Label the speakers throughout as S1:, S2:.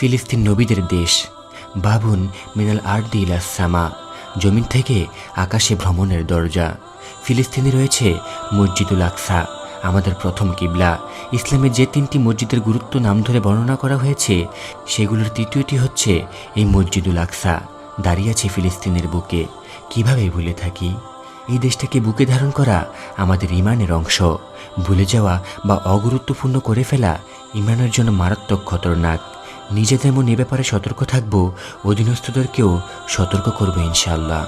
S1: ফিলিস্তিন নবীদের দেশ। বাবুন মিনাল আর্দি ইলা সামা, জমিন থেকে আকাশে ভ্রমণের দরজা। ফিলিস্তিনে রয়েছে মসজিদুল আকসা, আমাদের প্রথম কিবলা। ইসলামের যে তিনটি মসজিদের গুরুত্ব নাম ধরে বর্ণনা করা হয়েছে, সেগুলোর তৃতীয়টি হচ্ছে এই মসজিদুল আকসা, দাঁড়িয়ে আছে ফিলিস্তিনের বুকে। কীভাবে ভুলে থাকি? এই দেশটাকে বুকে ধারণ করা আমাদের ইমানের অংশ। ভুলে যাওয়া বা অগুরুত্বপূর্ণ করে ফেলা ইমানের জন্য মারাত্মক খতরনাক। নিজে যেমন এ ব্যাপারে সতর্ক থাকব, অধীনস্থদেরকেও সতর্ক করব ইনশাআল্লাহ।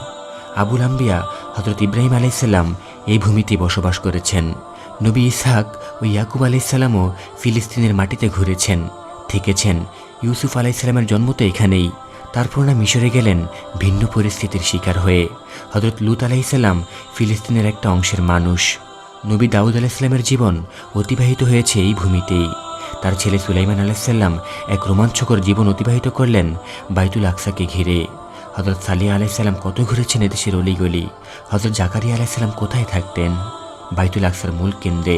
S1: আবুল আম্বিয়া হজরত ইব্রাহিম আলাইসাল্লাম এই ভূমিতে বসবাস করেছেন। নবী ইসহাক ও ইয়াকুব আলাইসাল্লামও ফিলিস্তিনের মাটিতে ঘুরেছেন, থেকেছেন। ইউসুফ আলাইসাল্লামের জন্ম তো এখানেই। তারপর না মিশরে গেলেন ভিন্ন পরিস্থিতির শিকার হয়ে। হজরত লুত আলাইসাল্লাম ফিলিস্তিনের একটা অংশের মানুষ। নবী দাউদ আলাইসাল্লামের জীবন অতিবাহিত হয়েছে এই ভূমিতেই। তার ছেলে সুলাইমান আলাইসাল্লাম এক রোমাঞ্চকর জীবন অতিবাহিত করলেন বাইতুল আকসাকে ঘিরে। হজরত সালিয়া আলাইসাল্লাম কত ঘুরেছেন এদেশের অলিগলি? হজরত জাকারিয়া আলাইসাল্লাম কোথায় থাকতেন? বাইতুল আকসার মূল কেন্দ্রে।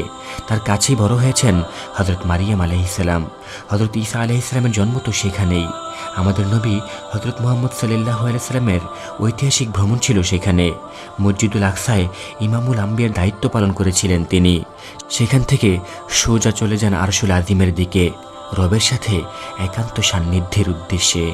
S1: তার কাছেই বড় হয়েছেন হজরত মারিয়াম আলহিসাল্লাম হজরত ঈসা আলহিসাল্লামের জন্ম তো সেখানেই। আমাদের নবী হজরত মোহাম্মদ সাল্লাহ আলাইসাল্লামের ঐতিহাসিক ভ্রমণ ছিল সেখানে। মসজিদুল আকসায় ইমামুল আম্বিয়ার দায়িত্ব পালন করেছিলেন তিনি। সেখান থেকে সোজা চলে যান আরশুল আজিমের দিকে, রবের সাথে একান্ত সান্নিধ্যের উদ্দেশ্যে।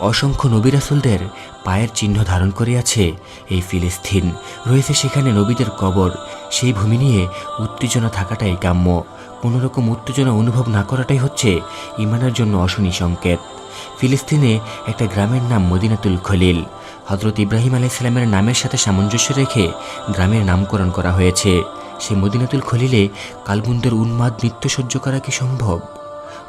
S1: অসংখ্য নবিরাসুলদের পায়ের চিহ্ন ধারণ করে আছে এই ফিলিস্তিন। রয়েছে সেখানে নবীদের কবর। সেই ভূমি নিয়ে উত্তেজনা থাকাটাই কাম্য কোনোরকম উত্তেজনা অনুভব না করাটাই হচ্ছে ইমানের জন্য অশনি সংকেত। ফিলিস্তিনে একটা গ্রামের নাম মদিনাতুল খলিল। হজরত ইব্রাহিম আলাইসাল্লামের নামের সাথে সামঞ্জস্য রেখে গ্রামের নামকরণ করা হয়েছে। সে মদিনাতুল খলিলে কালবুন্দের উন্মাদ নৃত্য সহ্য করা কি সম্ভব?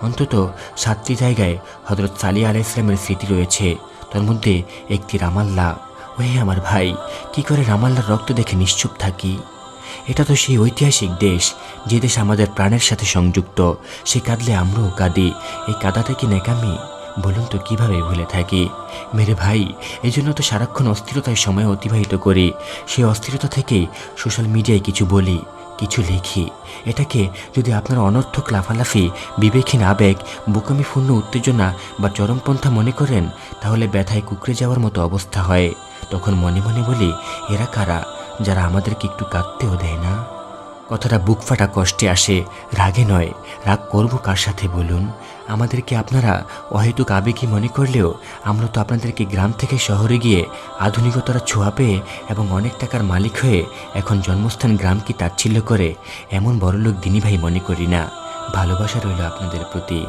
S1: অন্তত সাতটি জায়গায় হজরত সালিয়া আলাহ ইসলামের স্মৃতি রয়েছে। তার মধ্যে একটি রামাল্লা। ওহে আমার ভাই, কি করে রামাল্লার রক্ত দেখে নিশ্চুপ থাকি? এটা তো সেই ঐতিহাসিক দেশ, যে দেশ আমাদের প্রাণের সাথে সংযুক্ত। সে কাঁদলে আমরাও কাঁদি। এই কাদাটা কি নেকামি বলুন তো কীভাবে ভুলে থাকি? মেরে ভাই এই জন্য তো সারাক্ষণ অস্থিরতায় সময় অতিবাহিত করি। সেই অস্থিরতা থেকেই সোশ্যাল মিডিয়ায় কিছু বলি। কিছু লিখি। এটাকে যদি আপনার অনর্থক লাফালাফি, বিবেকহীন আবেগ, বোকামিপূর্ণ উত্তেজনা বা চরমপন্থা মনে করেন, তাহলে ব্যথায় কুকড়ে যাওয়ার মতো অবস্থা হয়। তখন মনে মনে বলি, এরা কারা, যারা আমাদেরকে একটু কাঁদতেও দেয় না? কথাটা বুক ফাটা কষ্টে আসে, রাগে নয়। রাগ করব কার সাথে বলুন? আমাদেরকে আপনারা অহেতুক আবেগী মনে করলেও আমরা তো আপনাদেরকে গ্রাম থেকে শহরে গিয়ে আধুনিকতার ছোঁয়া পেয়ে এবং অনেক টাকার মালিক হয়ে এখন জন্মস্থান গ্রাম কি তাচ্ছিল্য করে, এমন বড়লোক দিনী ভাই মনে করি না। ভালোবাসা রইল আপনাদের প্রতি।